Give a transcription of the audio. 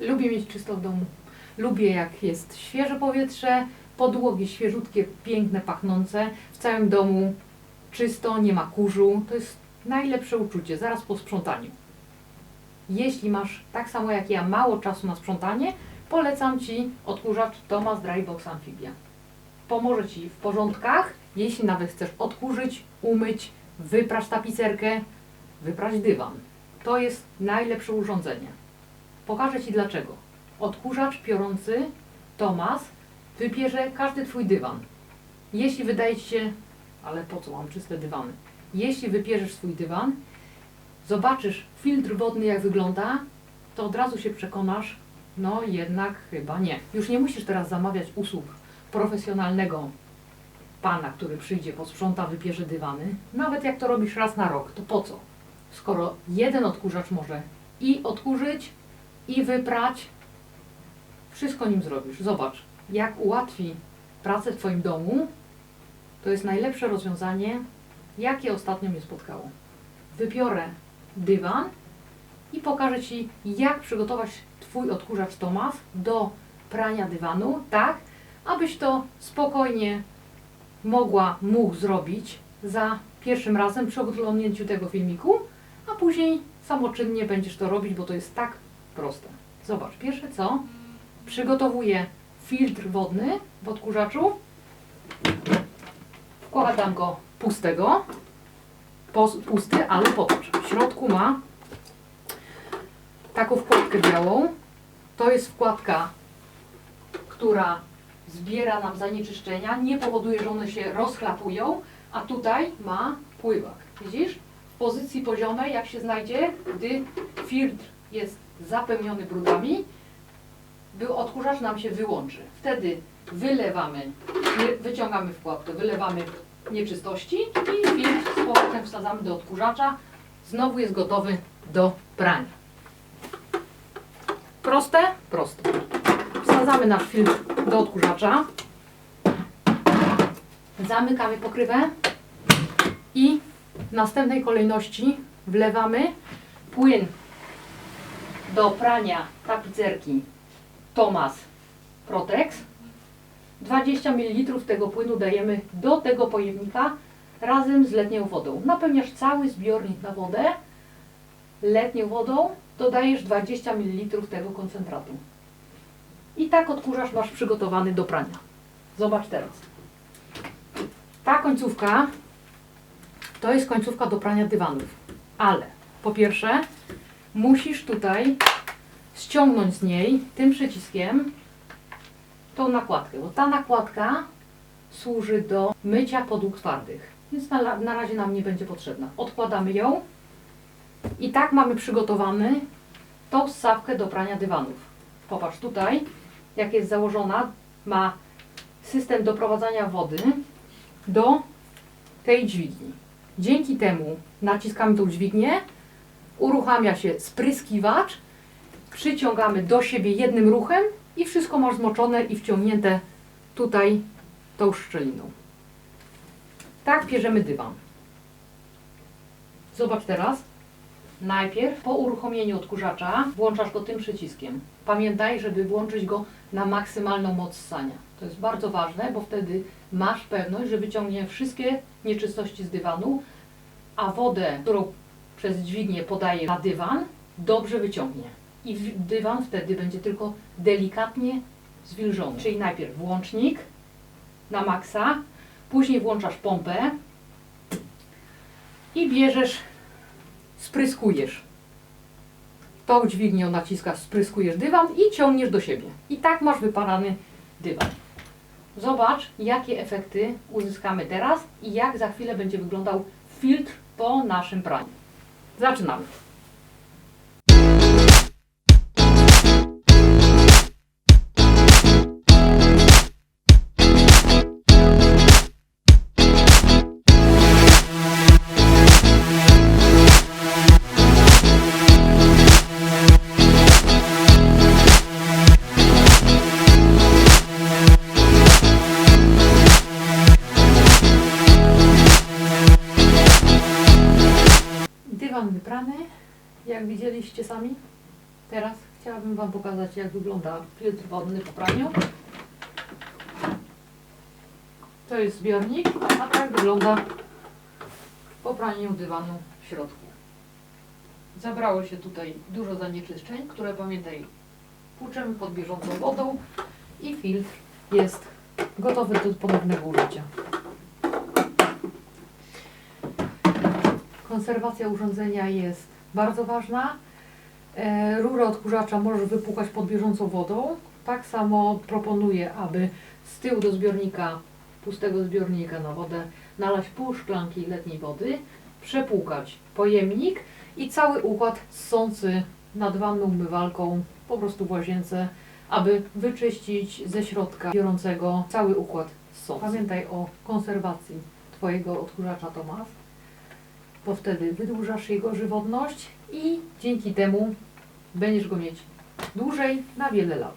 Lubię mieć czysto w domu. Lubię jak jest świeże powietrze, podłogi świeżutkie, piękne, pachnące. W całym domu czysto, nie ma kurzu. To jest najlepsze uczucie, zaraz po sprzątaniu. Jeśli masz tak samo jak ja mało czasu na sprzątanie, polecam Ci odkurzacz Thomas Drybox Amphibia. Pomoże Ci w porządkach, jeśli nawet chcesz odkurzyć, umyć, wyprać tapicerkę, wyprać dywan. To jest najlepsze urządzenie. Pokażę Ci dlaczego. Odkurzacz piorący Thomas wybierze każdy Twój dywan. Jeśli wydaje Ci się, ale po co mam czyste dywany? Jeśli wybierzesz swój dywan, zobaczysz filtr wodny jak wygląda, to od razu się przekonasz, no jednak chyba nie. Już nie musisz teraz zamawiać usług profesjonalnego pana, który przyjdzie, posprząta, wybierze dywany. Nawet jak to robisz raz na rok, to po co? Skoro jeden odkurzacz może i odkurzyć, i wyprać, wszystko nim zrobisz. Zobacz, jak ułatwi pracę w Twoim domu, to jest najlepsze rozwiązanie, jakie ostatnio mnie spotkało. Wybiorę dywan i pokażę Ci, jak przygotować Twój odkurzacz Tomas do prania dywanu, tak, abyś to spokojnie mogła, mógł zrobić za pierwszym razem przy oglądnięciu tego filmiku, a później samoczynnie będziesz to robić, bo to jest tak proste. Zobacz, pierwsze co, przygotowuję filtr wodny w odkurzaczu, wkładam go pustego, pusty, ale popatrz, w środku ma taką wkładkę białą. To jest wkładka, która zbiera nam zanieczyszczenia, nie powoduje, że one się rozchlapują, a tutaj ma pływak. Widzisz? W pozycji poziomej, jak się znajdzie, gdy filtr jest zapełniony brudami, by odkurzacz nam się wyłączy. Wtedy wylewamy, wy- wyciągamy wkładkę, wylewamy nieczystości i filtr z powrotem wsadzamy do odkurzacza. Znowu jest gotowy do prania. Proste? Proste. Wsadzamy nasz filtr do odkurzacza. Zamykamy pokrywę i w następnej kolejności wlewamy płyn do prania tapicerki Thomas Protex. 20 ml tego płynu dajemy do tego pojemnika razem z letnią wodą. Napełniasz cały zbiornik na wodę. Letnią wodą dodajesz 20 ml tego koncentratu. I tak odkurzacz masz przygotowany do prania. Zobacz teraz. Ta końcówka to jest końcówka do prania dywanów. Ale po pierwsze musisz tutaj ściągnąć z niej tym przyciskiem tą nakładkę, bo ta nakładka służy do mycia podłóg twardych, więc na, na razie nam nie będzie potrzebna. Odkładamy ją i tak mamy przygotowany tą ssawkę do prania dywanów. Popatrz tutaj, jak jest założona, ma system doprowadzania wody do tej dźwigni. Dzięki temu naciskamy tą dźwignię, uruchamia się spryskiwacz, przyciągamy do siebie jednym ruchem i wszystko masz zmoczone i wciągnięte tutaj tą szczeliną. Tak bierzemy dywan. Zobacz teraz. Najpierw po uruchomieniu odkurzacza włączasz go tym przyciskiem. Pamiętaj, żeby włączyć go na maksymalną moc ssania. To jest bardzo ważne, bo wtedy masz pewność, że wyciągnie wszystkie nieczystości z dywanu, a wodę, którą przez dźwignię podaje na dywan, dobrze wyciągnie. I dywan wtedy będzie tylko delikatnie zwilżony. Czyli najpierw włącznik na maksa, później włączasz pompę i bierzesz, spryskujesz. Tą dźwignią naciskasz, spryskujesz dywan i ciągniesz do siebie. I tak masz wyparany dywan. Zobacz, jakie efekty uzyskamy teraz i jak za chwilę będzie wyglądał filtr po naszym praniu. Zaczynamy. Dywan wyprany, jak widzieliście sami. Teraz chciałabym Wam pokazać, jak wygląda filtr wodny po praniu. To jest zbiornik, a tak wygląda po praniu dywanu w środku. Zabrało się tutaj dużo zanieczyszczeń, które pamiętaj, płuczemy pod bieżącą wodą i filtr jest gotowy do ponownego użycia. Konserwacja urządzenia jest bardzo ważna. E, Rurę odkurzacza możesz wypłukać pod bieżącą wodą. Tak samo proponuję, aby z tyłu do zbiornika, pustego zbiornika na wodę, nalać pół szklanki letniej wody, przepłukać pojemnik i cały układ ssący nad wanną umywalką, po prostu w łazience, aby wyczyścić ze środka biorącego cały układ ssący. Pamiętaj o konserwacji Twojego odkurzacza Tomasz, bo wtedy wydłużasz jego żywotność i dzięki temu będziesz go mieć dłużej na wiele lat.